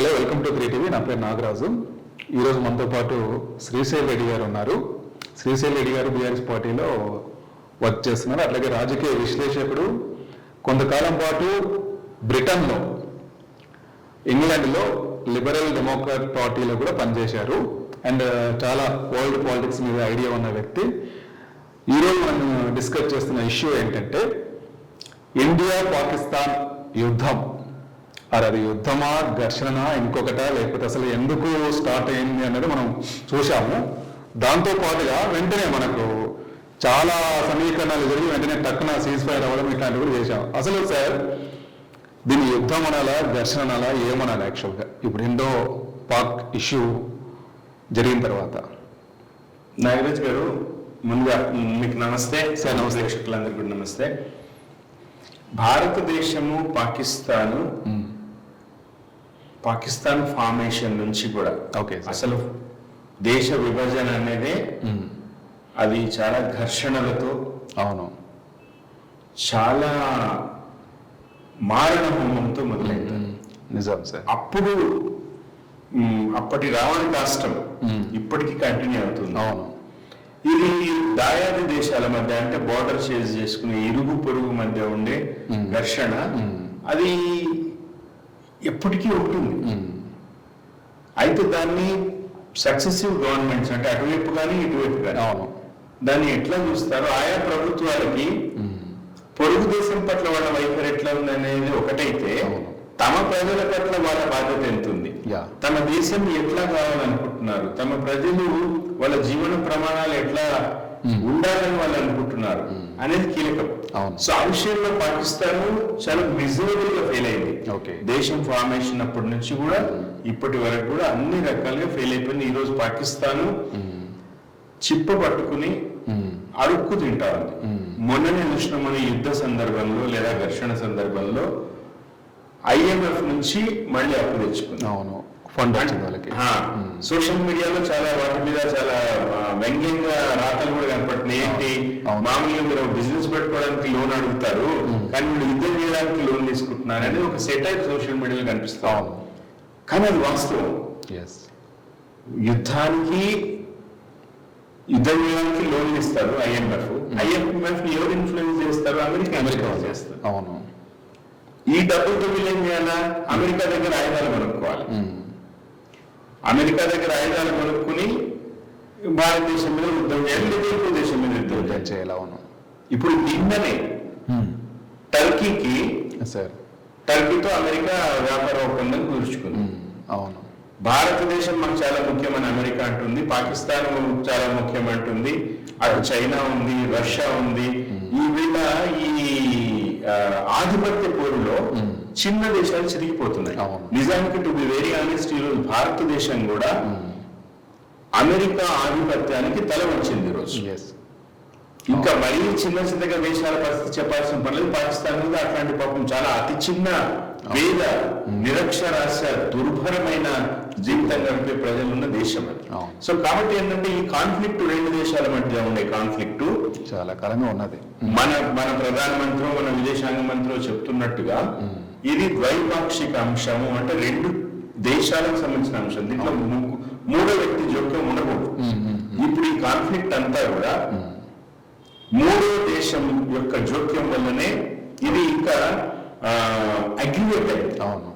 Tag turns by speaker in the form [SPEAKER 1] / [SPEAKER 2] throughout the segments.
[SPEAKER 1] Hello welcome to three TV. నా పేరు నాగరాజు. ఈరోజు మనతో పాటు శ్రీశైల్ రెడ్డి గారు ఉన్నారు. శ్రీశైల్ రెడ్డి గారు బీఆర్ఎస్ పార్టీలో వర్క్ చేస్తున్నారు. అట్లాగే రాజకీయ విశ్లేషకుడు. కొంతకాలం పాటు బ్రిటన్లో ఇంగ్లాండ్లో లిబరల్ డెమోక్రాట్ పార్టీలో కూడా పనిచేశారు. అండ్ చాలా వరల్డ్ పాలిటిక్స్ మీద ఐడియా ఉన్న వ్యక్తి. ఈరోజు మనం డిస్కస్ చేస్తున్న ఇష్యూ ఏంటంటే ఇండియా పాకిస్తాన్ యుద్ధం. అది అది యుద్ధమా ఘర్షణ ఇంకొకట లేకపోతే అసలు ఎందుకు స్టార్ట్ అయింది అనేది మనం చూసాము దాంతో పాటుగా వెంటనే మనకు చాలా సమీకరణాలు జరిగి వెంటనే టక్కున సీజ్ ఫైర్ అవ్వడం ఇట్లాంటివి కూడా చేశాం. అసలు సార్ దీన్ని యుద్ధం అనాలా ఘర్షణ అనాలా ఏమనాలి యాక్చువల్గా ఇప్పుడు ఇండో పాక్ ఇష్యూ జరిగిన తర్వాత.
[SPEAKER 2] నాగరాజ్ గారు ముందుగా మీకు నమస్తే.
[SPEAKER 1] సార్, నమస్తే.
[SPEAKER 2] ప్రేక్షకులందరికీ కూడా నమస్తే. భారతదేశము పాకిస్తాను పాకిస్తాన్ ఫార్మేషన్ నుంచి కూడా
[SPEAKER 1] ఓకే.
[SPEAKER 2] అసలు దేశ విభజన అనేది అది చాలా ఘర్షణలతో
[SPEAKER 1] అవును.
[SPEAKER 2] చాలా మారణ హోమంతో మొదలైంది
[SPEAKER 1] నిజం సార్.
[SPEAKER 2] అప్పుడు అప్పటి రావణ కాష్టం ఇప్పటికీ కంటిన్యూ అవుతుంది.
[SPEAKER 1] అవును.
[SPEAKER 2] ఇది దాయాది దేశాల మధ్య అంటే బార్డర్ చేజ్ చేసుకునే ఇరుగు పొరుగు మధ్య ఉండే ఘర్షణ. అది ఎప్పటికీ ఉంటుంది. అయితే దాన్ని సక్సెసివ్ గవర్నమెంట్స్ అంటే అటువైపు కానీ ఇటువైపు కానీ
[SPEAKER 1] అవును.
[SPEAKER 2] దాన్ని ఎట్లా చూస్తారో ఆయా ప్రభుత్వాలకి పొరుగు దేశం పట్ల వాళ్ళ వైఖరి ఎట్లా ఉంది అనేది ఒకటైతే. తమ ప్రజల పట్ల వాళ్ళ బాధ్యత ఎంత ఉంది
[SPEAKER 1] యా.
[SPEAKER 2] తమ దేశం ఎట్లా కావాలనుకుంటున్నారు? తమ ప్రజలు వాళ్ళ జీవన ప్రమాణాలు ఎట్లా ఉండాలని వాళ్ళు అనుకుంటున్నారు అనేది కీలకం. సో ఆ విషయంలో పాకిస్తాన్ చాలా మిజరబుల్గా ఫెయిల్ అయింది.
[SPEAKER 1] ఓకే.
[SPEAKER 2] దేశం ఫార్మేషన్ అప్పటి నుంచి కూడా ఇప్పటి వరకు కూడా అన్ని రకాలుగా ఫెయిల్ అయిపోయింది. ఈ రోజు పాకిస్తాన్ చిప్ప పట్టుకుని అడుక్కు తింటా ఉంది. మొన్ననే చూసిన మన యుద్ధ సందర్భంలో లేదా ఘర్షణ సందర్భంలో? ఐఎంఎఫ్ నుంచి మళ్ళీ అప్పు తెచ్చుకుంది
[SPEAKER 1] అవును. ఫండ్ వచ్చింది వాళ్ళకి.
[SPEAKER 2] సోషల్ మీడియాలో చాలా వాటి మీద చాలా వ్యంగ్యంగా రాతలు కూడా కనపడుతున్నాయి. ఏంటి. మామూలుగా మీరు బిజినెస్ పెట్టుకోవడానికి లోన్ అడుగుతారు కానీ మీరు యుద్ధం చేయడానికి లోన్ తీసుకుంటున్నారు అనేది ఒక సెటైర్ సోషల్ మీడియాలో కనిపిస్తా
[SPEAKER 1] అవును.
[SPEAKER 2] కానీ అది వాస్తవం.
[SPEAKER 1] ఎస్
[SPEAKER 2] యుద్ధానికి యుద్ధం చేయడానికి లోన్లు ఇస్తారు ఐఎంఎఫ్. ఐఎంఎఫ్ని ఎవరు ఇన్ఫ్లుయెన్స్ చేస్తారు? America
[SPEAKER 1] America.
[SPEAKER 2] చేస్తారు.
[SPEAKER 1] అవును.
[SPEAKER 2] ఈ డబ్బులతో వీళ్ళు ఏం చేయాలా? అమెరికా దగ్గర ఆయుధాలు కొనుక్కోవాలి. అమెరికా దగ్గర ఆయుధాలు కొనుక్కుని భారతదేశం మీద యుద్ధం చేయాలి లేదా దేశం మీద యుద్ధం చేయాలి.
[SPEAKER 1] అవును.
[SPEAKER 2] ఇప్పుడు నిన్ననే టర్కీకి
[SPEAKER 1] సార్.
[SPEAKER 2] టర్కీతో అమెరికా వ్యాపార ఒప్పందం కుదుర్చుకుంది.
[SPEAKER 1] అవును.
[SPEAKER 2] భారతదేశం మనకు చాలా ముఖ్యమని అమెరికా అంటుంది పాకిస్తాన్ చాలా ముఖ్యమంటుంది అటు చైనా ఉంది రష్యా ఉంది. ఈ వీళ్ళ ఈ ఆధిపత్య పోరులో చిన్న దేశాలు చిరిగిపోతున్నాయి. నిజానికి టు బి వెరీ ఆనెస్ట్ ఈరోజు భారతదేశం కూడా అమెరికా ఆధిపత్యానికి తల వచ్చింది ఈరోజు. ఇంకా మరీ చిన్న చిన్నగా దేశాల పరిస్థితి చెప్పాల్సిన పర్లేదు పాకిస్తాన్ మీద అట్లాంటి పాపం చాలా అతి చిన్న పేద నిరక్షరాస్య దుర్భరమైన జీవితం గడిపే ప్రజలు ఉన్న దేశం అది. సో కాబట్టి ఏంటంటే ఈ కాన్ఫ్లిక్ట్ రెండు దేశాల మధ్య ఉండే కాన్ఫ్లిక్ట్
[SPEAKER 1] చాలా కాలంగా ఉన్నది.
[SPEAKER 2] మన మన ప్రధానమంత్రి మన విదేశాంగ మంత్రి చెప్తున్నట్టుగా ఇది ద్వైపాక్షిక అంశము అంటే రెండు దేశాలకు సంబంధించిన అంశం. దీంట్లో మూడో వ్యక్తి జోక్యం ఉండకూడదు. ఇప్పుడు ఈ కాన్ఫ్లిక్ట్ అంతా కూడా మూడో దేశం యొక్క జోక్యం వల్లనే ఇది ఇంకా అగ్రివేట్ అయింది.
[SPEAKER 1] అవును.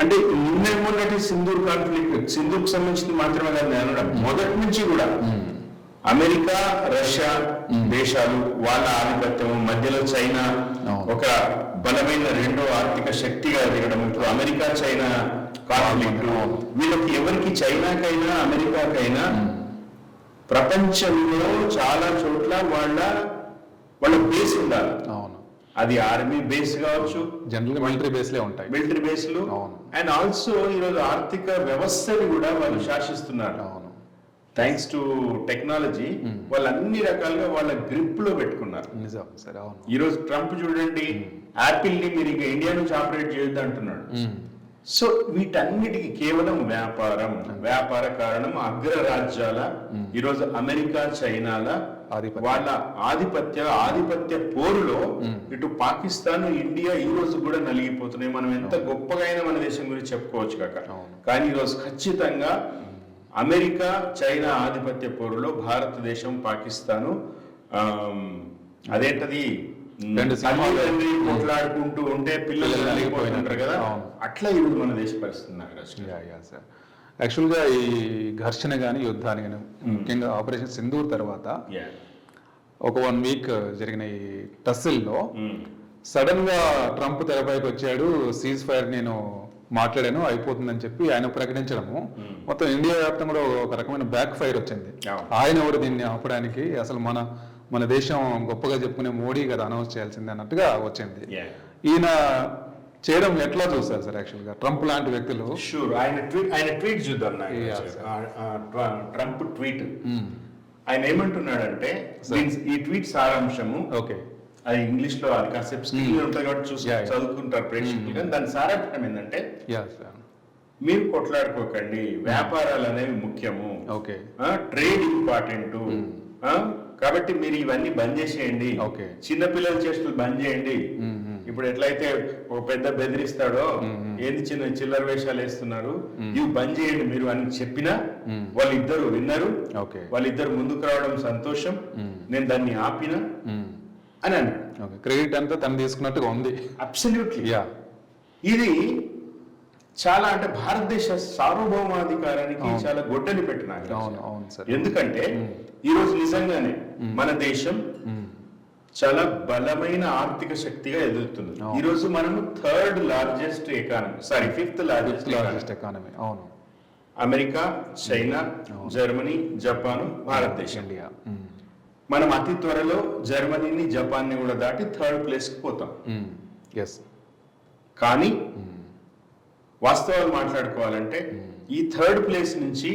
[SPEAKER 2] అంటే నిన్న మొన్నటి సింధూర్ కాన్ఫ్లిక్ట్ సింధూర్కి సంబంధించింది మాత్రమే కాదు నేను మొదటి నుంచి కూడా అమెరికా రష్యా దేశాలు వాళ్ళ ఆధిపత్యం మధ్యలో చైనా. ఒక బలమైన రెండో ఆర్థిక శక్తిగా ఎదగడం ఇప్పుడు అమెరికా చైనా కాన్ఫ్లిక్ట్ వీళ్ళకి ఎవరికి చైనాకైనా అమెరికాకైనా ప్రపంచంలో చాలా చోట్ల వాళ్ళ వాళ్ళ బేస్ ఉండాలి.
[SPEAKER 1] అవును.
[SPEAKER 2] అది ఆర్మీ బేస్ కావచ్చు
[SPEAKER 1] జనరల్గా మిలిటరీ బేస్లే ఉంటాయి.
[SPEAKER 2] మిలిటరీ బేస్లు
[SPEAKER 1] అవును.
[SPEAKER 2] అండ్ ఆల్సో ఈరోజు ఆర్థిక వ్యవస్థని కూడా వాళ్ళు శాసిస్తున్నారు. థ్యాంక్స్ టు టెక్నాలజీ వాళ్ళు అన్ని రకాలుగా వాళ్ళ గ్రిప్లో పెట్టుకున్నారు.
[SPEAKER 1] నిజం సార్ అవును.
[SPEAKER 2] ఈ రోజు ట్రంప్ చూడండి యాపిల్ని మీరు ఇక ఇండియా నుంచి ఆపరేట్ చేయొద్దు అంటున్నాడు. సో వీటన్నిటికి కేవలం వ్యాపారం. వ్యాపార కారణం అగ్రరాజ్యాల ఈరోజు అమెరికా చైనాల. వాళ్ళ ఆధిపత్య ఆధిపత్య పోరులో ఇటు పాకిస్తాన్ ఇండియా ఈ రోజు కూడా నలిగిపోతున్నాయి. మనం ఎంత గొప్పగా మన దేశం గురించి చెప్పుకోవచ్చు కాక. కానీ ఈరోజు ఖచ్చితంగా అమెరికా చైనా ఆధిపత్య పోరులో భారతదేశం పాకిస్తాను అదేంటది. తల్లిదండ్రి కొట్లాడుకుంటూ ఉంటే పిల్లలు నలిగిపోతుంటారు కదా. అట్లా ఈరోజు మన దేశ పరిస్థితి నాగరాజ్
[SPEAKER 1] సార్ యాక్చువల్గా ఈ ఘర్షణ కానీ యుద్ధాన్ని కానీ ముఖ్యంగా ఆపరేషన్ సింధూర్ తర్వాత. ఒక వన్ వీక్ జరిగిన ఈ టస్సిల్లో
[SPEAKER 2] Mm.
[SPEAKER 1] సడన్గా ట్రంప్ తెరపైకి వచ్చాడు సీజ్ ఫైర్ నేను మాట్లాడాను అయిపోతుందని చెప్పి ఆయన ప్రకటించడము. మొత్తం ఇండియా వ్యాప్తంగా ఒక రకమైన బ్యాక్ ఫైర్ వచ్చింది. ఆయన ఎవరు దీన్ని ఆపడానికి? అసలు మన మన దేశం గొప్పగా చెప్పుకునే మోడీ కదా అనౌన్స్ చేయాల్సింది అన్నట్టుగా వచ్చింది. ఈయన చేయడం ఎట్లా చూస్తారు సార్ యాక్చువల్గా? ట్రంప్ లాంటి వ్యక్తులు?
[SPEAKER 2] షూర్ ఆయన ట్వీట్ ఆయన ట్వీట్ చూద్దాం ట్రంప్ ట్వీట్. ఆయన ఏమంటున్నాడంటే ఈ ట్వీట్ సారాంశము
[SPEAKER 1] ఓకే
[SPEAKER 2] అది ఇంగ్లీష్లో అది కాసేపు స్క్రీన్ ఉంటుంది కాబట్టి చూసి. చదువుకుంటారు ప్రేక్షకులు. కానీ దాని సారాంశం ఏంటంటే మీరు కొట్లాడుకోకండి. వ్యాపారాలు అనేవి ముఖ్యము.
[SPEAKER 1] ఓకే
[SPEAKER 2] ట్రేడ్ ఇంపార్టెంట్ కాబట్టి మీరు ఇవన్నీ బంద్ చేసేయండి.
[SPEAKER 1] Okay.
[SPEAKER 2] చిన్న పిల్లల చేష్టలు బంద్ చేయండి. ఇప్పుడు ఎట్లయితే ఒక పెద్ద బెదిరిస్తాడో ఏంది చిన్న చిల్లర వేషాలు వేస్తున్నారు? ఇవి బంద్ చేయండి మీరు అని చెప్పినా వాళ్ళిద్దరు విన్నారు.
[SPEAKER 1] ఓకే
[SPEAKER 2] వాళ్ళిద్దరు ముందుకు రావడం సంతోషం. నేను దాన్ని ఆపిన. అని అన్నాడు
[SPEAKER 1] క్రెడిట్ అంతా తను తీసుకున్నట్టుగా ఉంది.
[SPEAKER 2] అబ్సల్యూట్లీ
[SPEAKER 1] యా
[SPEAKER 2] ఇది చాలా అంటే భారతదేశ సార్వభౌమాధికారానికి చాలా గొడ్డలి పెట్టిన
[SPEAKER 1] అవును అవును సార్.
[SPEAKER 2] ఎందుకంటే ఈ రోజు నిజంగానే మన దేశం చాలా బలమైన ఆర్థిక శక్తిగా ఎదుగుతుంది. ఈ రోజు మనము third largest economy sorry fifth largest
[SPEAKER 1] largest economy అవును.
[SPEAKER 2] అమెరికా చైనా జర్మనీ జపాన్ భారతదేశం.
[SPEAKER 1] ఇండియా.
[SPEAKER 2] మనం అతి త్వరలో జర్మనీని జపాన్ని కూడా దాటి థర్డ్ ప్లేస్కి పోతాం.
[SPEAKER 1] ఎస్
[SPEAKER 2] కానీ వాస్తవాలు మాట్లాడుకోవాలంటే ఈ థర్డ్ ప్లేస్ నుంచి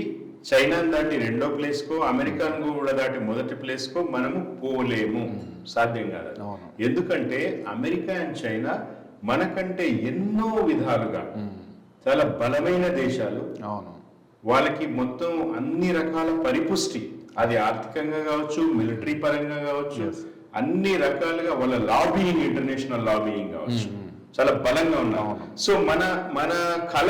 [SPEAKER 2] చైనాని దాటి రెండో ప్లేస్ కో అమెరికాను కూడా దాటి మొదటి ప్లేస్ కో మనము పోలేము. సాధ్యం కాదు. ఎందుకంటే అమెరికా అండ్ చైనా మనకంటే ఎన్నో విధాలుగా చాలా బలమైన దేశాలు.
[SPEAKER 1] అవును.
[SPEAKER 2] వాళ్ళకి మొత్తం అన్ని రకాల పరిపుష్టి అది ఆర్థికంగా కావచ్చు మిలిటరీ పరంగా కావచ్చు. అన్ని రకాలుగా వాళ్ళ లాబీయింగ్ ఇంటర్నేషనల్ లాబీయింగ్ కావచ్చు. చాలా బలంగా ఉన్నాం. సో మన మన కళ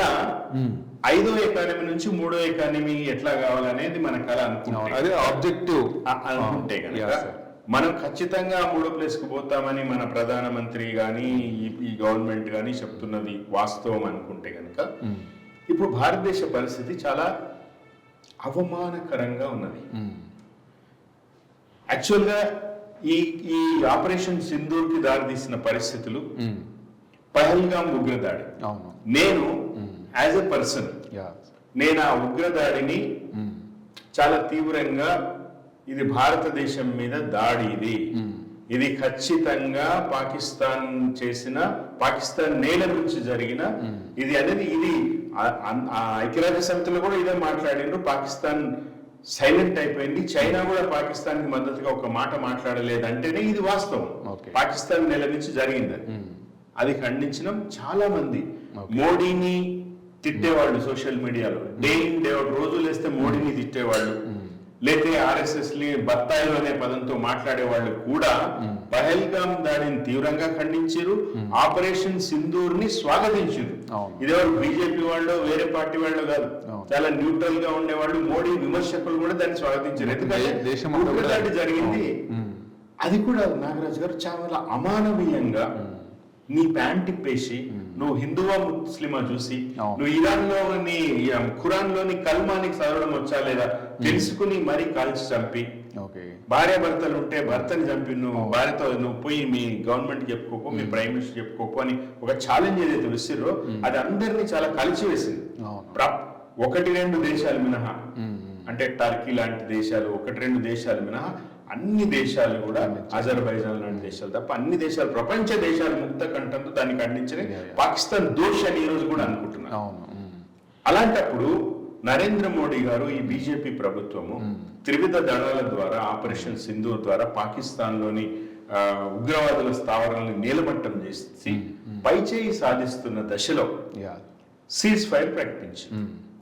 [SPEAKER 2] ఐదో ఎకానమీ నుంచి మూడో ఎకానమీ ఎట్లా కావాలనేది మన కళ
[SPEAKER 1] అవును.
[SPEAKER 2] అనుకుంటే
[SPEAKER 1] అదే ఆబ్జెక్టివ్
[SPEAKER 2] అనుకుంటే కనుక. మనం ఖచ్చితంగా మూడో ప్లేస్కు పోతామని మన ప్రధానమంత్రి గాని ఈ- ఈ గవర్నమెంట్ గాని చెప్తున్నది వాస్తవం అనుకుంటే కనుక ఇప్పుడు భారతదేశ పరిస్థితి చాలా అవమానకరంగా ఉన్నది. యాక్చువల్గా ఈ ఈ ఆపరేషన్ సింధూర్కి దారితీసిన పరిస్థితులు పహల్గాం ఉగ్రదాడి.
[SPEAKER 1] అవును.
[SPEAKER 2] నేను యాజ్ ఎ పర్సన్ నేను ఆ ఉగ్రదాడిని చాలా తీవ్రంగా ఇది భారతదేశం మీద దాడి ఇది. ఇది ఖచ్చితంగా పాకిస్తాన్ చేసిన పాకిస్తాన్ నేల నుంచి జరిగిన ఇది అనేది ఇది ఐక్యరాజ్య సమితిలో కూడా ఇదే మాట్లాడిండ్రు. పాకిస్తాన్ సైలెంట్ అయిపోయింది. చైనా కూడా పాకిస్తాన్కి మద్దతుగా ఒక మాట మాట్లాడలేదు అంటేనే ఇది వాస్తవం. పాకిస్తాన్ నేల నుంచి జరిగింది అది. ఖండించడం చాలా మంది మోడీని తిట్టేవాళ్ళు సోషల్ మీడియాలో. డే ఇన్ డే అవుట్ రోజులు వేస్తే మోడీని తిట్టేవాళ్ళు. లేతే ఆర్ఎస్ఎస్ని బత్తాయిలు అనే పదంతో మాట్లాడే వాళ్ళు కూడా పహల్గాం దాడిని తీవ్రంగా ఖండించారు ఆపరేషన్ సింధూర్ని స్వాగతించారు. ఇదెవరు బీజేపీ వాళ్ళు వేరే పార్టీ వాళ్ళు కాదు. చాలా న్యూట్రల్గా ఉండేవాళ్ళు మోడీ విమర్శకులు కూడా దాన్ని స్వాగతించారు ఎందుకంటే జరిగింది. అది కూడా నాగరాజు గారు చాలా అమానవీయంగా నీ ప్యాంట్ ఇప్పేసి నువ్వు హిందువా ముస్లిమా చూసి. నువ్వు ఇరాన్లో నీ ఖురాన్లోని కల్మానికి చదవడం వచ్చా లేదా తెలుసుకుని మరీ కాల్చి చంపి.
[SPEAKER 1] ఓకే.
[SPEAKER 2] భార్య భర్తలు ఉంటే భర్తని చంపి నువ్వు భార్యతో నువ్వు పోయి మీ గవర్నమెంట్ చెప్పుకోకు మీ ప్రైమ్ మినిస్టర్ చెప్పుకోకు అని ఒక ఛాలెంజ్ ఏదైతే విసిరో అది అందరినీ చాలా కలిసి వేసింది ఒకటి రెండు దేశాలు మినహా. అంటే టర్కీ లాంటి దేశాలు ఒకటి రెండు దేశాలు మినహా. అన్ని దేశాలు కూడా అజర్బైజాన్ లాంటి దేశాలు తప్ప అన్ని దేశాలు ప్రపంచ దేశాలు ముక్త కంఠంతో దాన్ని ఖండించిన. పాకిస్తాన్ దోషి అని ఈ రోజు కూడా
[SPEAKER 1] మ్మ్.
[SPEAKER 2] అలాంటప్పుడు నరేంద్ర మోడీ గారు ఈ బీజేపీ ప్రభుత్వము త్రివిధ దళాల ద్వారా ఆపరేషన్ సింధూర్ ద్వారా పాకిస్తాన్లోని ఆ, ఉగ్రవాదుల స్థావరాలను నీలమట్టం చేసి పైచేయి సాధిస్తున్న దశలో సీజ్ ఫైర్ ప్రకటించింది.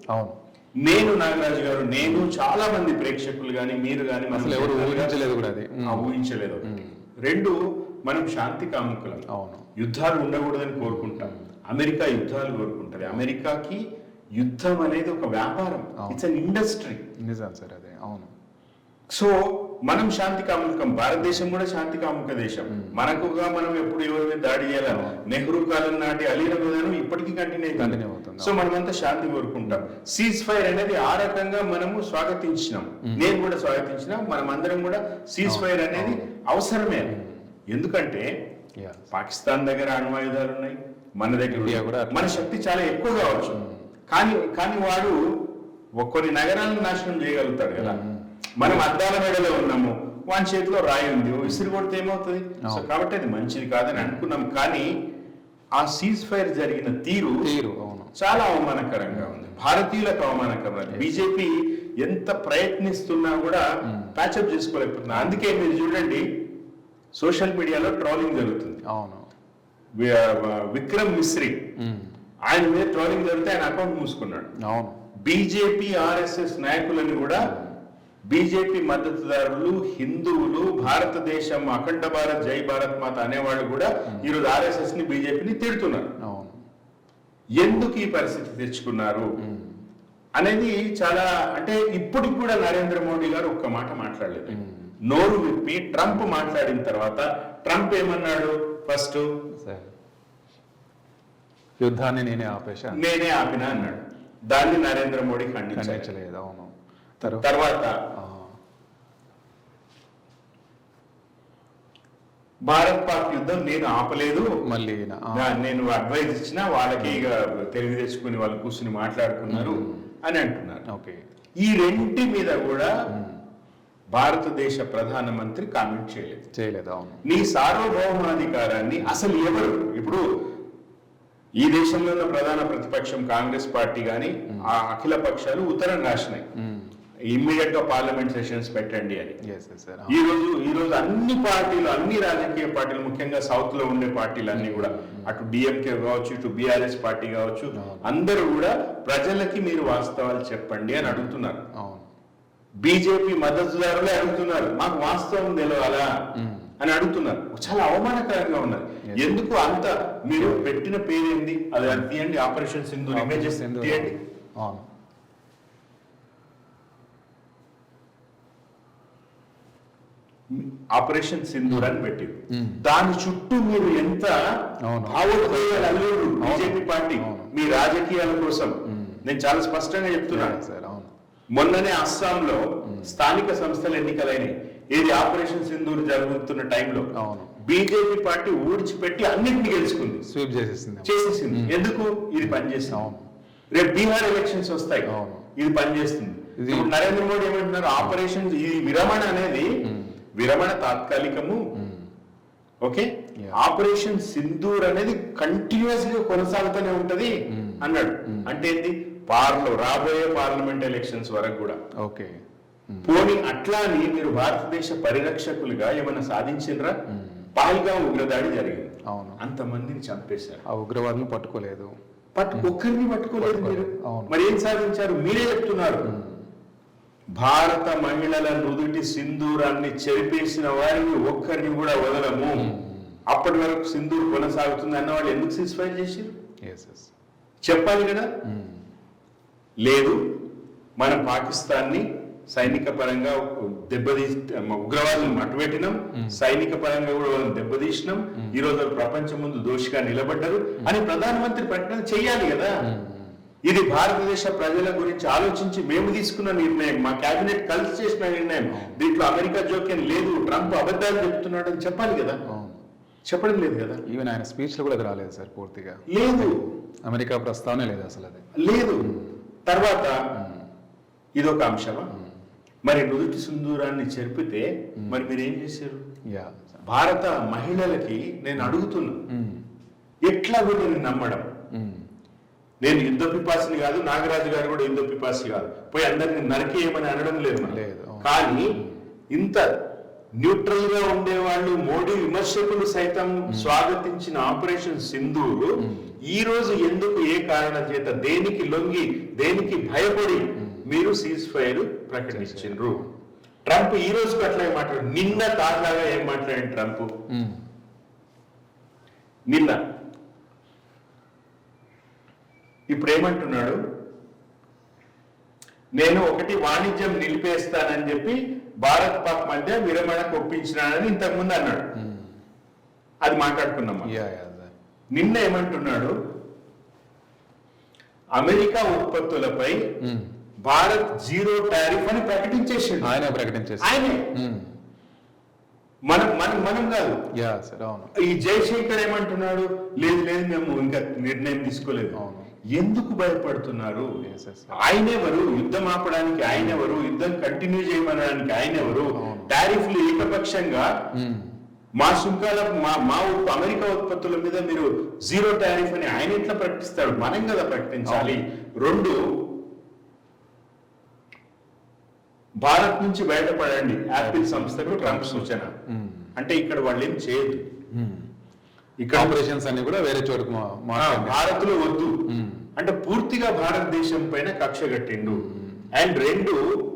[SPEAKER 1] అవును.
[SPEAKER 2] నేను నాగరాజు గారు నేను చాలా మంది ప్రేక్షకులు గాని మీరు గాని
[SPEAKER 1] అసలు ఎవరు ఊహించలేదు కూడా అది.
[SPEAKER 2] ఊహించలేదు. రెండు మనం శాంతి కాముకులం.
[SPEAKER 1] అవును.
[SPEAKER 2] యుద్ధాలు ఉండకూడదని కోరుకుంటాం. అమెరికా యుద్ధాలు కోరుకుంటది. అమెరికాకి యుద్ధం అనేది ఒక వ్యాపారం. ఇట్స్ అన్ ఇండస్ట్రీ
[SPEAKER 1] నిజం సార్ అదే. అవును.
[SPEAKER 2] సో మనం శాంతి కాముకం భారతదేశం కూడా శాంతి కాముక దేశం. మనకుగా మనం ఎప్పుడు ఎవరి మీద దాడి చేయాలి నెహ్రూ కాలం నాటి అలీల విధానం ఇప్పటికీ కంటిన్యూ
[SPEAKER 1] Continue అవుతుంది.
[SPEAKER 2] సో మనమంతా శాంతి కోరుకుంటాం. సీజ్ ఫైర్ అనేది ఆ రకంగా మనము స్వాగతించినాం. నేను కూడా స్వాగతించిన. మనం అందరం కూడా సీజ్ ఫైర్ అనేది అవసరమే. ఎందుకంటే పాకిస్తాన్ దగ్గర అణ్వాయుధాలు ఉన్నాయి. మన దగ్గర.
[SPEAKER 1] కూడా.
[SPEAKER 2] మన శక్తి చాలా ఎక్కువ కావచ్చు. కానీ కానీ వాడు కొన్ని నగరాలను నాశనం చేయగలుగుతాడు కదా. మనం అద్దాల మెడలో ఉన్నాము. వాని చేతిలో రాయి ఉంది. ఓ విసిరి కొడితే ఏమవుతుంది? సో. కాబట్టి అది మంచిది కాదని అనుకున్నాం. కానీ ఆ సీజ్ ఫైర్ జరిగిన తీరు
[SPEAKER 1] తీరు అవును.
[SPEAKER 2] చాలా అవమానకరంగా ఉంది. భారతీయులకు అవమానకరం బీజేపీ ఎంత ప్రయత్నిస్తున్నా కూడా ప్యాచప్ చేసుకోలేకపోతున్నా. అందుకే మీరు చూడండి సోషల్ మీడియాలో ట్రోలింగ్ జరుగుతుంది.
[SPEAKER 1] అవును.
[SPEAKER 2] విక్రమ్ మిశ్రీ. ఆయన మీద ట్రోలింగ్ జరిగితే ఆయన అకౌంట్ మూసుకున్నాడు.
[SPEAKER 1] అవును.
[SPEAKER 2] బీజేపీ ఆర్ఎస్ఎస్ నాయకులను కూడా బీజేపీ మద్దతుదారులు హిందువులు భారతదేశం అఖండ భారత్ జై భారత్ మాత అనేవాళ్ళు కూడా ఈరోజు ఆర్ఎస్ఎస్ని బీజేపీని తిడుతున్నారు. ఎందుకు ఈ పరిస్థితి తెచ్చుకున్నారు? అనేది చాలా అంటే ఇప్పటికి కూడా నరేంద్ర మోడీ గారు ఒక్క మాట మాట్లాడలేదు. నోరు విప్పి ట్రంప్ మాట్లాడిన తర్వాత ట్రంప్ ఏమన్నాడు? ఫస్ట్?
[SPEAKER 1] యుద్ధాన్ని నేనే ఆపేశాను
[SPEAKER 2] నేనే ఆపినా అన్నాడు. దాన్ని నరేంద్ర మోడీ
[SPEAKER 1] ఖండించలేదు. అవును. తర్వాత
[SPEAKER 2] తర్వాత
[SPEAKER 1] ఆ,
[SPEAKER 2] భారత్ పాక్ యుద్ధం నేను ఆపలేదు.
[SPEAKER 1] మళ్ళీ
[SPEAKER 2] నేను అడ్వైజ్ ఇచ్చినా వాళ్ళకి ఇక తెలివి తెచ్చుకుని వాళ్ళు కూర్చుని మాట్లాడుకున్నారు అని అంటున్నారు.
[SPEAKER 1] ఓకే.
[SPEAKER 2] ఈ రెంటి మీద కూడా భారతదేశ ప్రధానమంత్రి కామెంట్ చేయలేదు.
[SPEAKER 1] చేయలేదు అవును.
[SPEAKER 2] నీ సార్వభౌమాధికారాన్ని అసలు ఎవరు ఇప్పుడు ఈ దేశంలో ఉన్న ప్రధాన ప్రతిపక్షం కాంగ్రెస్ పార్టీ గాని ఆ అఖిల పక్షాలు ఉత్తరం రాసినాయి. ఇమ్మీడియట్గా పార్లమెంట్ సెషన్స్ పెట్టండి అని. ఈ రోజు ఈ రోజు అన్ని పార్టీలు అన్ని రాజకీయ పార్టీలు ముఖ్యంగా సౌత్లో ఉండే పార్టీలు అన్ని కూడా అటు డిఎంకే కావచ్చు ఇటు బీఆర్ఎస్ పార్టీ కావచ్చు అందరూ కూడా ప్రజలకి మీరు వాస్తవాలు చెప్పండి అని అడుగుతున్నారు. బీజేపీ మద్దతుదారులే అడుగుతున్నారు. మాకు వాస్తవం తెలవాలా? అని అడుగుతున్నారు. చాలా అవమానకరంగా ఉన్నది. ఎందుకు అంత? మీరు పెట్టిన పేరేంది? అది తీయండి. Operation Sindhu images. తీయండి. ఆపరేషన్ సింధూర్ అని పెట్టింది దాని చుట్టూ మీరు ఎంత. భావోద్వేగాలు అల్లుడు బీజేపీ పార్టీ. మీ రాజకీయాల కోసం. నేను చాలా స్పష్టంగా చెప్తున్నాను మొన్ననే అస్సాంలో స్థానిక సంస్థల ఎన్నికలైనవి ఏది ఆపరేషన్ సింధూర్ జరుగుతున్న టైంలో. బీజేపీ పార్టీ ఊడ్చిపెట్టి అన్నింటినీ గెలుచుకుంది.
[SPEAKER 1] స్వీప్ చేసేసింది.
[SPEAKER 2] చేసేసింది. ఎందుకు? ఇది పనిచేస్తుంది
[SPEAKER 1] అవును.
[SPEAKER 2] రేపు బీహార్ ఎలక్షన్స్ వస్తాయి. ఇది పనిచేస్తుంది నరేంద్ర మోడీ ఏమంటున్నారు? ఆపరేషన్ ఈ విరమణ అనేది విరమణ తాత్కాలికము. ఓకే. ఆపరేషన్ సింధూర్ అనేది కంటిన్యూస్గా కొనసాగుతూనే ఉంటది అన్నాడు. అంటే ఏంది పార్లో రాబోయే పార్లమెంట్ ఎలక్షన్స్ వరకు కూడా.
[SPEAKER 1] ఓకే
[SPEAKER 2] పోనీ అట్లా అని మీరు భారతదేశ పరిరక్షకులుగా ఏమైనా సాధించిండ్రా పాల్గా ఉగ్రదాడి జరిగింది.
[SPEAKER 1] అవును.
[SPEAKER 2] అంతమందిని చంపేశారు.
[SPEAKER 1] ఆ ఉగ్రవాదులు పట్టుకోలేదు.
[SPEAKER 2] పట్టు ఒక్కరిని పట్టుకోలేదు మీరు. మరి ఏం సాధించారు? మీరే చెప్తున్నారు. భారత మహిళల నుదుటి సింధూరాన్ని చెరిపేసిన వారిని ఒక్కరిని కూడా వదలము. అప్పటి వరకు సింధూర్ కొనసాగుతుంది అన్న వాళ్ళు ఎందుకు సిస్ఫైర్
[SPEAKER 1] ఎస్
[SPEAKER 2] చెప్పాలి కదా. లేదు మనం పాకిస్తాన్ని సైనిక పరంగా దెబ్బతీ ఉగ్రవాదులను మట్టుపెట్టినాం సైనిక పరంగా కూడా వాళ్ళని దెబ్బతీసినాం. ఈ రోజు ప్రపంచం ముందు దోషిగా నిలబడ్డారు. అని ప్రధానమంత్రి ప్రకటన చెయ్యాలి కదా. ఇది భారతదేశ ప్రజల గురించి ఆలోచించి మేము తీసుకున్న నిర్ణయం మా కేబినెట్ కలిసి చేసిన నిర్ణయం. దీంట్లో అమెరికా జోక్యం లేదు ట్రంప్ అబద్ధాలు చెప్తున్నాడు అని చెప్పాలి కదా? చెప్పడం లేదు కదా?
[SPEAKER 1] ఈవెన్ ఆయన స్పీచ్లో కూడా అది రాలేదు సార్ పూర్తిగా.
[SPEAKER 2] లేదు.
[SPEAKER 1] అమెరికా ప్రస్తావనే లేదు అసలు అది.
[SPEAKER 2] లేదు. తర్వాత ఇదొక అంశమా? మరి నుదుటి సింధూరాన్ని చెరిపితే మరి మీరు ఏం చేశారు?
[SPEAKER 1] యా.
[SPEAKER 2] భారత మహిళలకి నేను అడుగుతున్నా. ఎట్లా వీళ్ళని నమ్మడం? నేను యుద్ధ పిపాసిని కాదు నాగరాజు గారు కూడా యుద్ధ పిపాసి కాదు. పోయి అందరిని నరికేయమని అనడం లేదు. కానీ ఇంత న్యూట్రల్గా ఉండేవాళ్ళు మోడీ విమర్శకులు సైతం స్వాగతించిన ఆపరేషన్ సింధూరు ఈ రోజు ఎందుకు ఏ కారణం చేత దేనికి లొంగి దేనికి భయపడి మీరు సీజ్ ఫైర్ ప్రకటించారు ట్రంప్ ఈ రోజు అట్లా ఏం మాట్లాడు. నిన్న తాజాగా ఏం మాట్లాడి ట్రంప్? నిన్న. ఇప్పుడు ఏమంటున్నాడు నేను ఒకటి వాణిజ్యం నిలిపేస్తానని చెప్పి భారత్ పాక్ మధ్య విరమణకు ఒప్పించినానని ఇంతకుముందు అన్నాడు.
[SPEAKER 1] ఉమ్.
[SPEAKER 2] అది మాట్లాడుకున్నాం. నిన్న ఏమంటున్నాడు? అమెరికా ఉత్పత్తులపై
[SPEAKER 1] ఉమ్.
[SPEAKER 2] భారత్ జీరో టారిఫ్ అని ప్రకటించేసిండు.
[SPEAKER 1] ఆయన ప్రకటించేసి
[SPEAKER 2] ఆయనే.
[SPEAKER 1] ఉమ్.
[SPEAKER 2] మనం మనం మనం కాదు. ఈ జయశంకర్ ఏమంటున్నాడు? లేదు లేదు మేము ఇంకా నిర్ణయం తీసుకోలేదు.
[SPEAKER 1] అవును.
[SPEAKER 2] ఎందుకు భయపడుతున్నారు
[SPEAKER 1] sir.
[SPEAKER 2] ఆయనెవరు యుద్ధం ఆపడానికి ఆయనెవరు యుద్ధం కంటిన్యూ చేయమనడానికి ఆయనెవరు
[SPEAKER 1] అవును.
[SPEAKER 2] టారిఫ్లు ఏకపక్షంగా
[SPEAKER 1] ఉమ్.
[SPEAKER 2] మా సుంకాల మా మా అమెరికా ఉత్పత్తుల మీద మీరు జీరో టారిఫ్ అని ఆయన ఎట్లా ప్రకటిస్తాడు మనం కదా ప్రకటించాలి రెండు భారత్ నుంచి బయటపడండి యాపిల్ సంస్థకు ట్రంప్ సూచన
[SPEAKER 1] ఉమ్.
[SPEAKER 2] అంటే ఇక్కడ వాళ్ళు ఏం చేయదు
[SPEAKER 1] ఉమ్.
[SPEAKER 2] ఇక్కడ
[SPEAKER 1] ఆపరేషన్స్ అన్ని కూడా వేరే చోటుకు.
[SPEAKER 2] భారత్లో వద్దు. అంటే పూర్తిగా భారతదేశం పైన కక్ష కట్టిండు. అండ్ రెండు.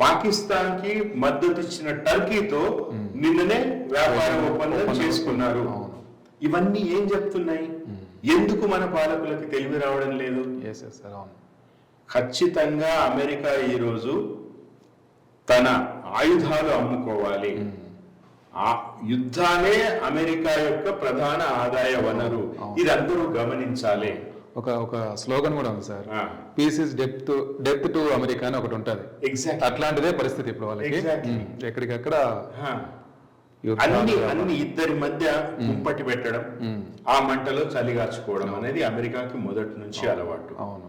[SPEAKER 2] పాకిస్తాన్కి మద్దతు ఇచ్చిన టర్కీతో నిన్ననే వ్యాపార ఒప్పందం. చేసుకున్నారు.
[SPEAKER 1] అవును.
[SPEAKER 2] ఇవన్నీ ఏం చెప్తున్నాయి? ఎందుకు మన పాలకులకి తెలివి రావడం లేదు? ఖచ్చితంగా అమెరికా ఈరోజు తన ఆయుధాలు అమ్ముకోవాలి. ఆ యుద్ధాలే అమెరికా యొక్క ప్రధాన ఆదాయ వనరు. ఇది అందరూ గమనించాలి
[SPEAKER 1] ఒక ఒక స్లోగన్ కూడా ఉంది sir. Peace is depth depth to America అని ఒకటి ఉంటది
[SPEAKER 2] ఎగ్జాక్ట్
[SPEAKER 1] అట్లాంటిదే పరిస్థితి ఇప్పుడు వాళ్ళకి. ఎక్కడికక్కడ
[SPEAKER 2] అన్ని. అన్ని ఇద్దరి మధ్య కుంపటి పెట్టడం. ఆ మంటలో చలిగార్చుకోవడం అనేది అమెరికాకి మొదటి నుంచి అలవాటు
[SPEAKER 1] అవును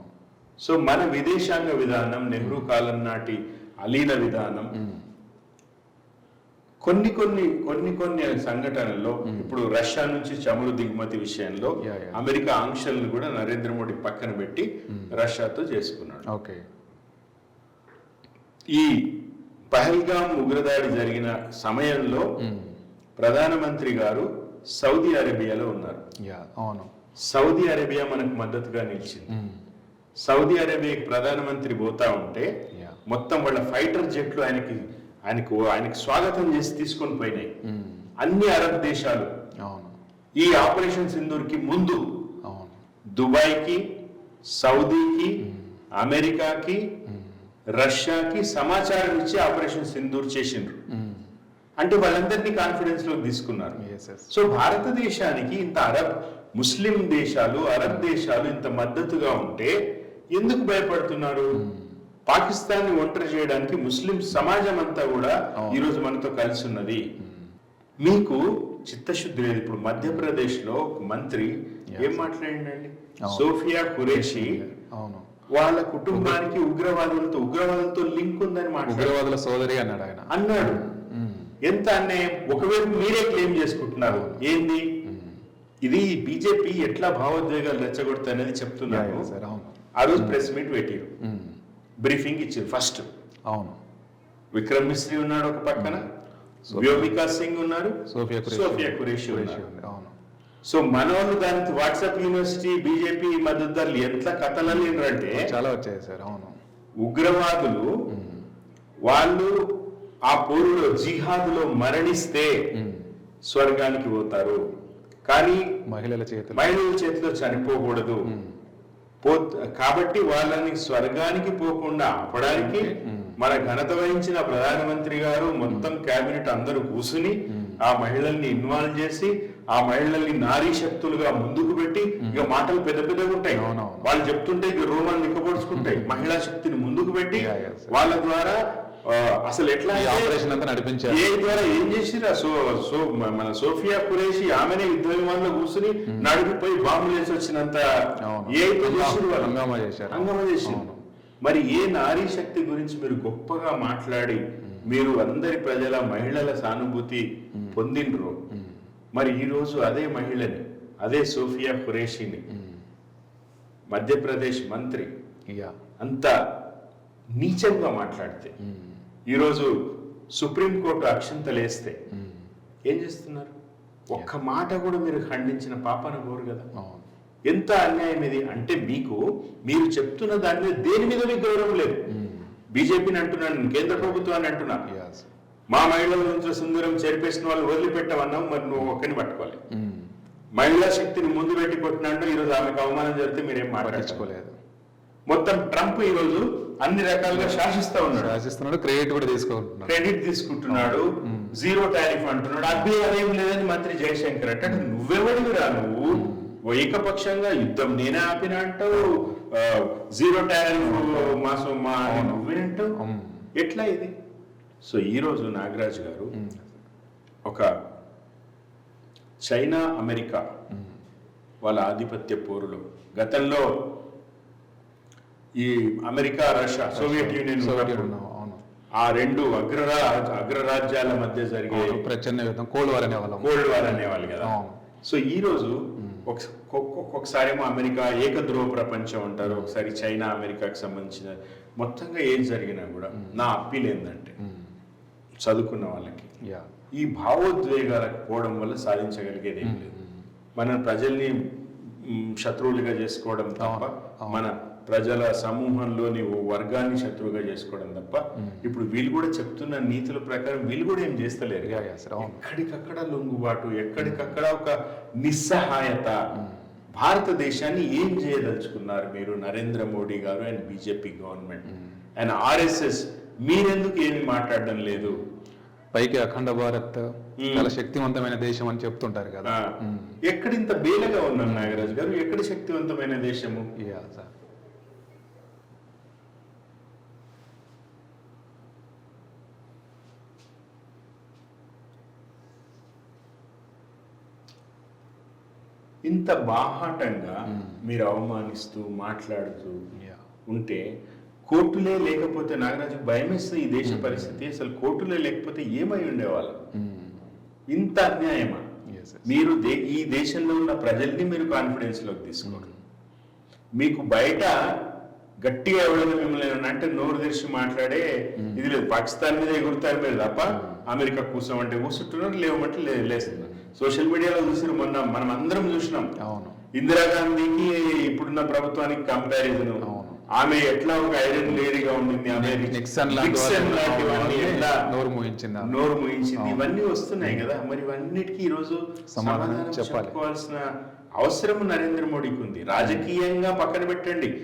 [SPEAKER 2] సో మన విదేశాంగ విధానం నెహ్రూ కాలం నాటి అలీన విధానం. కొన్ని కొన్ని కొన్ని కొన్ని సంఘటనల్లో ఇప్పుడు రష్యా నుంచి చమురు దిగుమతి విషయంలో. అమెరికా ఆంక్షలను కూడా నరేంద్ర మోడీ పక్కన పెట్టి రష్యాతో చేసుకున్నాడు
[SPEAKER 1] ఓకే
[SPEAKER 2] ఈ పహల్గాం ఉగ్రదాడి జరిగిన సమయంలో. ప్రధానమంత్రి గారు సౌదీ అరేబియాలో ఉన్నారు
[SPEAKER 1] యా అవును
[SPEAKER 2] సౌదీ అరేబియా మనకు మద్దతుగా నిలిచింది. సౌదీ అరేబియాకి ప్రధానమంత్రి పోతా ఉంటే. మొత్తం వాళ్ళ ఫైటర్ జెట్లు ఆయనకి ఆయనకు ఆయనకి స్వాగతం చేసి తీసుకొని పోయినాయి. అన్ని అరబ్ దేశాలు.
[SPEAKER 1] అవును.
[SPEAKER 2] ఈ ఆపరేషన్ సింధూర్కి ముందు దుబాయ్కి సౌదీకి అమెరికాకి రష్యాకి సమాచారం ఇచ్చి ఆపరేషన్ సింధూర్ చేసిండ్రు. అంటే వాళ్ళందరినీ కాన్ఫిడెన్స్లోకి తీసుకున్నారు సో భారతదేశానికి ఇంత అరబ్ ముస్లిం దేశాలు అరబ్ దేశాలు ఇంత మద్దతుగా ఉంటే ఎందుకు భయపడుతున్నారు? పాకిస్తాన్ని ఒంటరి చేయడానికి ముస్లిం సమాజం అంతా కూడా
[SPEAKER 1] అవును.
[SPEAKER 2] ఈ రోజు మనతో కలిసి ఉన్నది మీకు చిత్తశుద్ధి లేదు. ఇప్పుడు మధ్యప్రదేశ్లో ఒక మంత్రి ఏం మాట్లాడిండండి?
[SPEAKER 1] అవును.
[SPEAKER 2] సోఫియా ఖురేషి
[SPEAKER 1] అవును.
[SPEAKER 2] వాళ్ళ కుటుంబానికి ఉగ్రవాదులతో ఉగ్రవాదులతో లింక్ ఉందని మాట్లాడారు.
[SPEAKER 1] ఉగ్రవాదుల సోదరి అన్నాడు ఆయన.
[SPEAKER 2] అన్నాడు. ఎంత అన్యాయం? ఒకవేళ మీరే క్లెయిమ్ చేసుకుంటున్నారు. ఏంది? ఇది బీజేపీ ఎట్లా భావోద్వేగాలు రెచ్చగొడుతుంది అనేది చెప్తున్నారు. ఆ రోజు ప్రెస్ మీట్ పెట్టిరు. బ్రీఫింగ్ ఇచ్చారు ఫస్ట్.
[SPEAKER 1] అవును.
[SPEAKER 2] విక్రమ్ మిశ్రీ ఉన్నాడు ఒక పక్కన వ్యోమికా సింగ్ ఉన్నారు
[SPEAKER 1] సోఫియా
[SPEAKER 2] ఉన్నారు
[SPEAKER 1] ఉంది, అవును.
[SPEAKER 2] సో మన వాళ్ళు దానికి వాట్సాప్ యూనివర్సిటీ బీజేపీ మద్దతుదారులు ఎంత కథలనిండ్రంటే
[SPEAKER 1] చాలా వచ్చాయి సార్ అవును.
[SPEAKER 2] ఉగ్రవాదులు వాళ్ళు ఆ పోరులో జిహాదులో మరణిస్తే. స్వర్గానికి పోతారు. కానీ
[SPEAKER 1] మహిళల చేతులు.
[SPEAKER 2] మహిళల చేతిలో చనిపోకూడదు. పో కాబట్టి వాళ్ళని స్వర్గానికి పోకుండా ఆపడానికి మన ఘనత వహించిన ప్రధానమంత్రి గారు మొత్తం కేబినెట్ అందరూ కూసుని ఆ మహిళల్ని ఇన్వాల్వ్ చేసి ఆ మహిళల్ని నారీ శక్తులుగా ముందుకు పెట్టి ఇక మాటలు పెద్ద పెద్దగా ఉంటాయి. వాళ్ళు చెప్తుంటే ఇక రోమాలు నిక్కపొడుచుకుంటాయి మహిళా శక్తిని ముందుకు పెట్టి. వాళ్ళ ద్వారా అసలు ఎట్లా
[SPEAKER 1] ఆపరేషన్ అంతా నడిపించారు.
[SPEAKER 2] ఏ ద్వారా ఏం చేసిరా సో సో మన సోఫియా కురేషి ఆమెనే యుద్ధ విమానంలో కూర్చుని నడిపిపోయి బాంబులు వేసి వచ్చినంత. ఏ?
[SPEAKER 1] హంగామా చేశారు.
[SPEAKER 2] హంగామా. మరి ఏ నారీ శక్తి గురించి మీరు గొప్పగా మాట్లాడి మీరు అందరి ప్రజల మహిళల సానుభూతి పొందిండ్రు? మరి ఈ రోజు అదే మహిళని అదే సోఫియా ఖురేషిని మధ్యప్రదేశ్ మంత్రి అంత నీచంగా మాట్లాడితే. ఈరోజు సుప్రీంకోర్టు అక్షంతలు వేస్తే ఏం చేస్తున్నారు? ఒక్క మాట కూడా మీరు ఖండించిన పాపన కోరు కదా. ఎంత అన్యాయం ఇది అంటే మీకు మీరు చెప్తున్న దాని మీద దేని మీద మీకు గౌరవం లేదు. బీజేపీని అంటున్నాను నేను కేంద్ర ప్రభుత్వాన్ని అంటున్నా.
[SPEAKER 1] Yes.
[SPEAKER 2] మా మహిళల నుంచి సుందరం చేర్పేసిన వాళ్ళు వదిలిపెట్టవన్నావు మరి నువ్వు ఒక్కని పట్టుకోవాలి. మహిళా శక్తిని ముందు పెట్టి కొట్టినాడు ఈరోజు ఆమెకు అవమానం జరిగితే మీరేం మాట్లాడుకోలేదు
[SPEAKER 1] పట్టించుకోలేదు.
[SPEAKER 2] మొత్తం ట్రంప్ ఈ రోజు అన్ని రకాలుగా శాసిస్తా ఉన్నాడు.
[SPEAKER 1] శాసిస్తున్నాడు క్రెడిట్ కూడా తీసుకుంటున్నాడు
[SPEAKER 2] క్రెడిట్ తీసుకుంటున్నాడు జీరో టారిఫ్ అంటున్నాడు. అదేం లేదని మంత్రి జయశంకర్ అంటే నువ్వెవడివిరా నువ్వు? ఏకపక్షంగా యుద్ధం నేనే ఆపిన అంటావు? జీరో టారిఫ్ మా సో- మా అని నువ్వే అంటావు?
[SPEAKER 1] ఉమ్.
[SPEAKER 2] ఎట్లా ఇది? సో ఈ రోజు నాగరాజు గారు ఒక చైనా అమెరికా వాళ్ళ ఆధిపత్య పోరులో గతంలో ఈ అమెరికా రష్యా సోవియట్ యూనియన్
[SPEAKER 1] అవును.
[SPEAKER 2] ఆ రెండు అగ్రరా అగ్రరాజ్యాల మధ్య జరిగే
[SPEAKER 1] ప్రచన్న యుద్ధం కోల్డ్ వార్ అనే వాళ్ళం.
[SPEAKER 2] కోల్డ్ వార్ అనేవాళ్ళు కదా. సో ఈ రోజు ఒక- ఒక్- ఒక్కొక్కసారి ఏమో అమెరికా ఏకధ్రువ ప్రపంచం అంటారు. ఒకసారి చైనా అమెరికాకి సంబంధించిన మొత్తంగా ఏం జరిగినా కూడా నా అప్పీల్ ఏంటంటే చదువుకున్న వాళ్ళకి
[SPEAKER 1] యా.
[SPEAKER 2] ఈ భావోద్వేగాలకు పోవడం వల్ల సాధించగలిగేది ఏం లేదు. మన ప్రజల్ని శత్రువులుగా చేసుకోవడం తప్ప మన ప్రజల సమూహంలోని ఓ వర్గాన్ని శత్రువుగా చేసుకోవడం తప్ప ఇప్పుడు వీళ్ళు కూడా చెప్తున్న నీతుల ప్రకారం వీళ్ళు కూడా ఏం చేస్తలేరు. ఎక్కడికక్కడ లొంగుబాటు ఎక్కడికక్కడ ఒక నిస్సహాయత. భారతదేశాన్ని ఏం చేయదలుచుకున్నారు మీరు నరేంద్ర మోడీ గారు and BJP government? And RSS మీరెందుకు ఏమి మాట్లాడడం లేదు?
[SPEAKER 1] పైకి అఖండ భారత్ చాలా శక్తివంతమైన దేశం అని చెప్తుంటారు కదా.
[SPEAKER 2] ఎక్కడింత బేలగా ఉన్నాం నాగరాజు గారు? ఎక్కడ శక్తివంతమైన దేశము?
[SPEAKER 1] సార్
[SPEAKER 2] ఇంత బాహాటంగా మీరు అవమానిస్తూ మాట్లాడుతూ ఉంటే కోర్టులే లేకపోతే నాగరాజు భయమేస్తుంది ఈ దేశ పరిస్థితి అసలు కోర్టులే లేకపోతే ఏమై ఉండేవాళ్ళం? ఇంత అన్యాయమా? మీరు దే ఈ దేశంలో ఉన్న ప్రజల్ని మీరు కాన్ఫిడెన్స్లోకి తీసుకోండి మీకు బయట గట్టిగా ఎవరైనా మిమ్మల్ని అంటే నోరు తెరిచి మాట్లాడే ఇది లేదు. పాకిస్తాన్ మీద ఎగురుతారు మీరు తప్ప అమెరికా కూర్చోమంటే కూర్చుంటున్నారు లేవమంటే లేస్తున్నారు సోషల్ మీడియాలో చూసారు మొన్న మనం అందరం చూసినాం.
[SPEAKER 1] అవును.
[SPEAKER 2] ఇందిరాగాంధీకి ఇప్పుడున్న ప్రభుత్వానికి కంపారిజన్. ఆమె ఎట్లా ఒక ఐరన్ లేడీగా ఉండింది ఆమె
[SPEAKER 1] నిక్సన్ లాంటి
[SPEAKER 2] నిక్సన్
[SPEAKER 1] వాళ్ళు
[SPEAKER 2] లాంటివన్నీ ఎట్లా
[SPEAKER 1] నోరు మూయించింది.
[SPEAKER 2] నోరు మూయించింది? ఇవన్నీ వస్తున్నాయి కదా. మరి ఇవన్నిటికీ ఈ రోజు
[SPEAKER 1] సమాధానం.
[SPEAKER 2] చెప్పుకోవాల్సిన అవసరం నరేంద్ర మోడీకి ఉంది. రాజకీయంగా పక్కన పెట్టండి.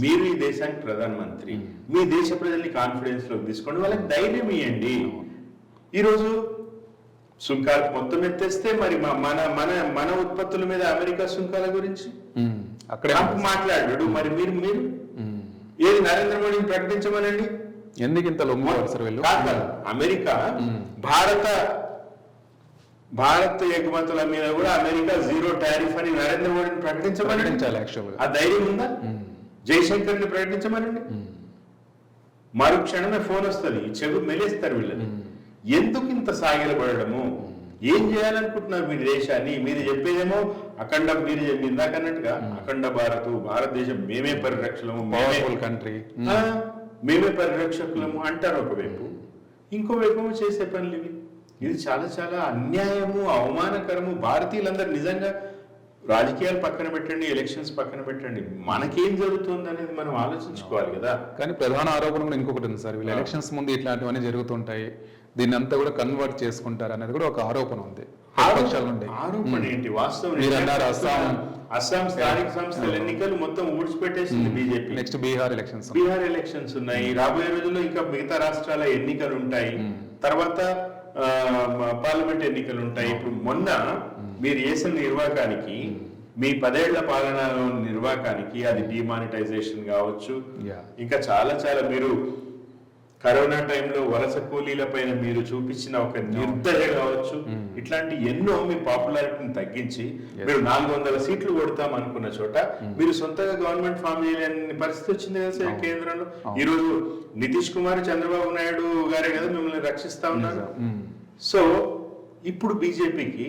[SPEAKER 2] మీరు ఈ దేశానికి ప్రధానమంత్రి. మీ దేశ ప్రజల్ని కాన్ఫిడెన్స్లోకి తీసుకోండి. వాళ్ళకి ధైర్యం ఇవ్వండి ఈ రోజు సుంకాలు మొత్తం ఎత్తేస్తే మరి మన మన మన ఉత్పత్తుల మీద అమెరికా సుంకాల గురించి.
[SPEAKER 1] అక్కడే
[SPEAKER 2] మాట్లాడాడు. మరి మీరు మీరు. ఏది నరేంద్ర మోడీని ప్రకటించమనండి?
[SPEAKER 1] ఎందుకు ఇంత.
[SPEAKER 2] అమెరికా భారత భారత్ ఎగుమతుల మీద కూడా అమెరికా జీరో టారిఫ్ అని నరేంద్ర మోడీని
[SPEAKER 1] గా.
[SPEAKER 2] ఆ ధైర్యం ఉందా? జయశంకర్ని ప్రకటించమనండి. మరుక్షణమే ఫోన్ వస్తుంది. ఈ చెవి మెలేస్తారు వీళ్ళని. ఎందుకు ఇంత సాగిలపడము ఏం చేయాలనుకుంటున్నారు మీ దేశాన్ని? మీరు చెప్పేదేమో అఖండ మీరు చెప్పి ఇందాక అన్నట్టుగా అఖండ భారత్ భారతదేశం మేమే పరిరక్షణము
[SPEAKER 1] పవర్ఫుల్ కంట్రీ
[SPEAKER 2] మేమే. పరిరక్షకులము అంటారు ఒకవైపు. ఇంకోవైపు చేసే పనులు ఇవి. ఇది చాలా చాలా అన్యాయము అవమానకరము. భారతీయులందరూ నిజంగా రాజకీయాలు పక్కన పెట్టండి ఎలక్షన్స్ పక్కన పెట్టండి. మనకేం జరుగుతుంది అనేది మనం ఆలోచించుకోవాలి కదా.
[SPEAKER 1] కానీ ప్రధాన ఆరోపణ కూడా ఇంకొకటి ఉంది సార్. వీళ్ళు ఎలక్షన్స్ ముందు ఇట్లాంటివన్నీ జరుగుతుంటాయి. దీన్ని అంతా కూడా కన్వర్ట్ చేసుకుంటారు అనేది కూడా ఒక ఆరోపణ ఉంది.
[SPEAKER 2] ఆరోపణ ఏంటి? వాస్తవం
[SPEAKER 1] అస్సాం.
[SPEAKER 2] అస్సాం స్థానిక సంస్థల ఎన్నికలు మొత్తం ఊడ్చిపెట్టేసింది BJP.
[SPEAKER 1] Next Bihar elections
[SPEAKER 2] Bihar elections ఉన్నాయి. రాబోయే రోజుల్లో ఇంకా మిగతా రాష్ట్రాల ఎన్నికలు ఉంటాయి. తర్వాత పార్లమెంట్ ఎన్నికలు ఉంటాయి. ఇప్పుడు మొన్న మీరు చేసిన నిర్వాకానికి మీ పదేళ్ళ పాలన నిర్వాకానికి అది డిమానిటైజేషన్ కావచ్చు. ఇంకా చాలా చాలా మీరు కరోనా టైంలో వలస కూలీల పైన మీరు చూపించిన ఒక నిర్దయ కావచ్చు. ఇట్లాంటి ఎన్నో మీ పాపులారిటీని తగ్గించి మీరు నాలుగు వందల సీట్లు కొడతాం అనుకున్న చోట మీరు సొంతగా గవర్నమెంట్ ఫామ్ చేయలేని పరిస్థితి వచ్చింది కదా సార్ కేంద్రంలో. ఈ రోజు నితీష్ కుమార్ చంద్రబాబు నాయుడు గారే కదా మిమ్మల్ని రక్షిస్తా ఉన్నారు. సో ఇప్పుడు బీజేపీకి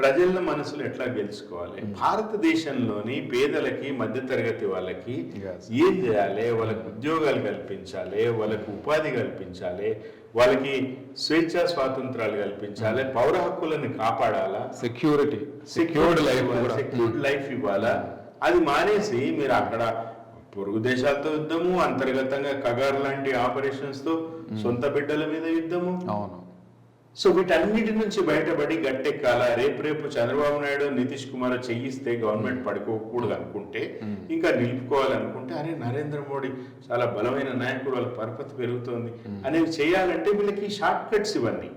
[SPEAKER 2] ప్రజల మనసులు ఎట్లా గెలుచుకోవాలి? భారతదేశంలోని పేదలకి మధ్యతరగతి వాళ్ళకి. ఏం చేయాలి? వాళ్ళకి ఉద్యోగాలు కల్పించాలి వాళ్ళకి ఉపాధి కల్పించాలి వాళ్ళకి స్వేచ్ఛా స్వాతంత్రాలు కల్పించాలి పౌర హక్కులను కాపాడాలా?
[SPEAKER 1] Security secured life
[SPEAKER 2] secured life ఇవ్వాలా? అది మానేసి మీరు అక్కడ పొరుగు దేశాలతో యుద్ధము అంతర్గతంగా కగార్ లాంటి ఆపరేషన్స్తో సొంత బిడ్డల మీద యుద్ధము?
[SPEAKER 1] అవును.
[SPEAKER 2] సో వీటన్నిటి నుంచి బయటపడి గట్టెక్కాల? రేపు రేపు చంద్రబాబు నాయుడు నితీష్ కుమార్ చెయ్యిస్తే గవర్నమెంట్ పడుకోకూడదు అనుకుంటే ఇంకా నిలుపుకోవాలనుకుంటే అరే నరేంద్ర మోడీ చాలా బలమైన నాయకుడు వాళ్ళ పరపతి పెరుగుతోంది. అనేవి చేయాలంటే వీళ్ళకి షార్ట్ కట్స్ ఇవన్నీ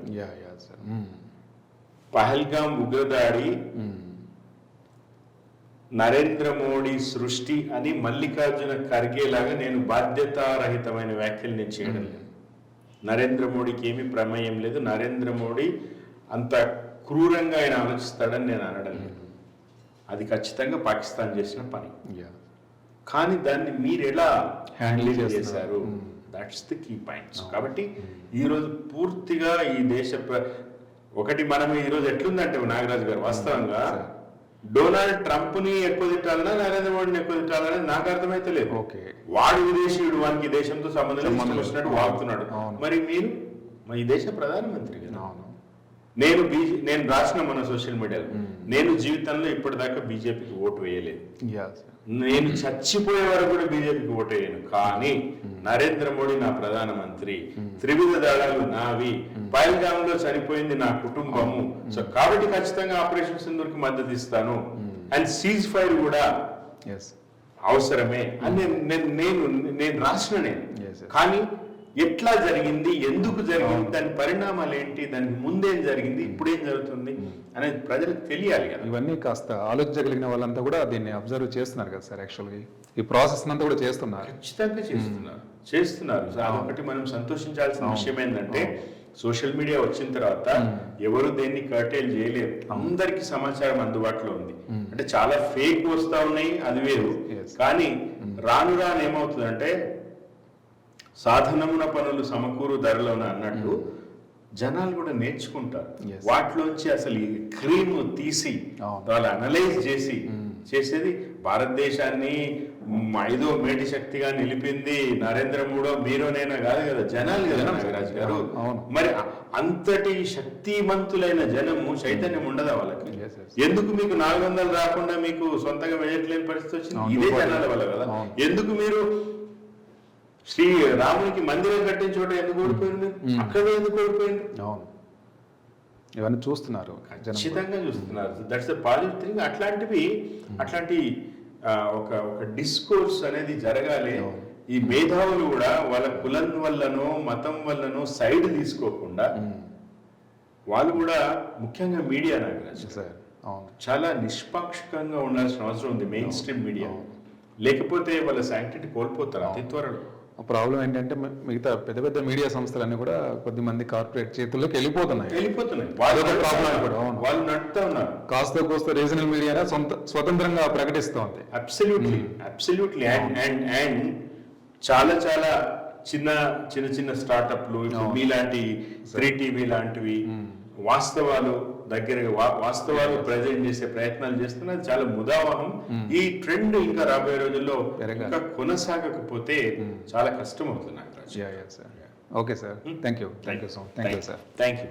[SPEAKER 2] పహల్గాం ఉగ్రదాడి నరేంద్ర మోడీ సృష్టి అని మల్లికార్జున ఖర్గే లాగా నేను బాధ్యతారహితమైన వ్యాఖ్యలు నేను చేయడం లేదు. నరేంద్ర మోడీకి ఏమీ ప్రమేయం లేదు. నరేంద్ర మోడీ అంత క్రూరంగా ఆయన ఆలోచిస్తాడని నేను అనడం లేదు. అది ఖచ్చితంగా పాకిస్తాన్ చేసిన పని. కానీ దాన్ని మీరు ఎలా హ్యాండిల్. చేశారు? దట్స్ ది కీ పాయింట్స్ కాబట్టి ఈరోజు పూర్తిగా ఈ దేశ ఒకటి మనం ఈరోజు ఎట్లుందంటే నాగరాజు గారు వాస్తవంగా డొనాల్డ్ ట్రంప్ని ఎక్కువ తిట్టాలన్నా నరేంద్ర మోడీని ఎక్కువ తిట్టాలన్నా నాకు అర్థమైతే లేదు.
[SPEAKER 1] ఓకే.
[SPEAKER 2] వాడు విదేశీయుడు వానికి ఈ దేశంతో సంబంధం. వచ్చినట్టు
[SPEAKER 1] అవును.
[SPEAKER 2] మరి మీరు మా ఈ దేశ ప్రధానమంత్రి కదా.
[SPEAKER 1] అవును.
[SPEAKER 2] నేను బీజే నేను రాసిన మన సోషల్ మీడియాలో. నేను జీవితంలో ఇప్పటిదాకా బీజేపీకి ఓటు వేయలేదు. నేను చచ్చిపోయే వరకు కూడా బీజేపీకి ఓటేయను కానీ నరేంద్ర మోడీ నా ప్రధానమంత్రి. త్రివిధ దళాలు నావి. పైల్గామ్లో చనిపోయింది నా కుటుంబము సో కాబట్టి ఖచ్చితంగా ఆపరేషన్ సింధూర్కి మద్దతు ఇస్తాను. అండ్ సీజ్ ఫైర్ కూడా అవసరమే. అని నేను- నేను నేను రాసిన నేను. కానీ ఎట్లా జరిగింది ఎందుకు జరిగింది దాని పరిణామాలు ఏంటి దానికి ముందేం జరిగింది ఇప్పుడేం జరుగుతుంది అనేది ప్రజలకు తెలియాలి కదా.
[SPEAKER 1] ఇవన్నీ కాస్త ఆలోచించగలిగిన వాళ్ళంతా కూడా దీన్ని అబ్జర్వ్ చేస్తున్నారు కదా సార్ యాక్చువల్గా. ఈ ప్రాసెస్ అంతా కూడా చేస్తున్నారు.
[SPEAKER 2] ఖచ్చితంగా చేస్తున్నారు. చేస్తున్నారు. అదొకటి మనం సంతోషించాల్సిన విషయం ఏంటంటే సోషల్ మీడియా వచ్చిన తర్వాత ఎవరు దేన్ని కర్టైల్ చేయలేరు. అందరికి సమాచారం అందుబాటులో ఉంది. అంటే చాలా ఫేక్ వస్తా ఉన్నాయి అది వేరు. కానీ రాను రాను ఏమవుతుందంటే సాధనమున పనులు సమకూరు ధరలోన అన్నట్టు జనాలు కూడా నేర్చుకుంటారు. వాటిలోంచి అసలు ఈ క్రీమ్ తీసి. వాళ్ళు అనలైజ్ చేసి చేసేది భారతదేశాన్ని ఐదో మేటి శక్తిగా నిలిపింది నరేంద్ర మోడో మీరోనైనా కాదు కదా జనాలు కదా నాగరాజు గారు. మరి అంతటి శక్తిమంతులైన జనము చైతన్యం ఉండదా వాళ్ళకి. ఎందుకు మీకు నాలుగు వందలు రాకుండా మీకు సొంతంగా వేయట్లేని పరిస్థితి వచ్చింది ఇదే. జనాల వల్ల కదా. ఎందుకు మీరు శ్రీ రామునికి మందిరం చోట ఎందుకు ఓడిపోయారు మీరు అక్కడ ఎందుకు ఓడిపోయారు
[SPEAKER 1] అవును. ఇవన్నీ చూస్తున్నారు
[SPEAKER 2] ఖచ్చితంగా చూస్తున్నారు. దట్స్ ద పాజిటివ్ థింగ్ అట్లాంటివి అట్లాంటి ఒక ఒక డిస్కోర్స్ అనేది జరగాలి. ఈ మేధావులు కూడా వాళ్ళ కులం వల్లనో మతం వల్లనో సైడ్ తీసుకోకుండా వాళ్ళు కూడా ముఖ్యంగా మీడియా
[SPEAKER 1] సార్ అవును.
[SPEAKER 2] చాలా నిష్పాక్షికంగా ఉండాల్సిన అవసరం ఉంది మెయిన్ స్ట్రీమ్ మీడియా లేకపోతే వాళ్ళ శాంక్టిటీ కోల్పోతారు అతి త్వరలో.
[SPEAKER 1] ప్రాబ్లం ఏంటంటే మిగతా పెద్ద పెద్ద మీడియా సంస్థలన్నీ కూడా కొద్ది మంది కార్పొరేట్ చేతుల్లోకి వెళ్ళిపోతున్నాయి.
[SPEAKER 2] వెళ్ళిపోతున్నాయి. వాళ్ళు నడుపుతా ఉన్నారు.
[SPEAKER 1] కూడా, అవును.
[SPEAKER 2] వాళ్ళు నడుపుతా ఉన్నారు.
[SPEAKER 1] కాస్త కోస్త రీజనల్ మీడియానే సొంత స్వతంత్రంగా ప్రకటిస్తోంది.
[SPEAKER 2] Absolutely absolutely and and and చాలా చాలా చిన్న చిన్న చిన్న స్టార్టప్లు ఇప్పుడు మీలాంటి త్రీ టీవీ లాంటివి వాస్తవాలు దగ్గర వా- వాస్తవాలు ప్రజెంట్ చేసే ప్రయత్నాలు చేస్తున్నది చాలా ముదావహం ఈ ట్రెండ్ ఇంకా రాబోయే రోజుల్లో. ఇంకా కొనసాగకపోతే చాలా కష్టం అవుతుంది Nagaraj
[SPEAKER 1] okay sir thank you thank you so thank you sir
[SPEAKER 2] thank you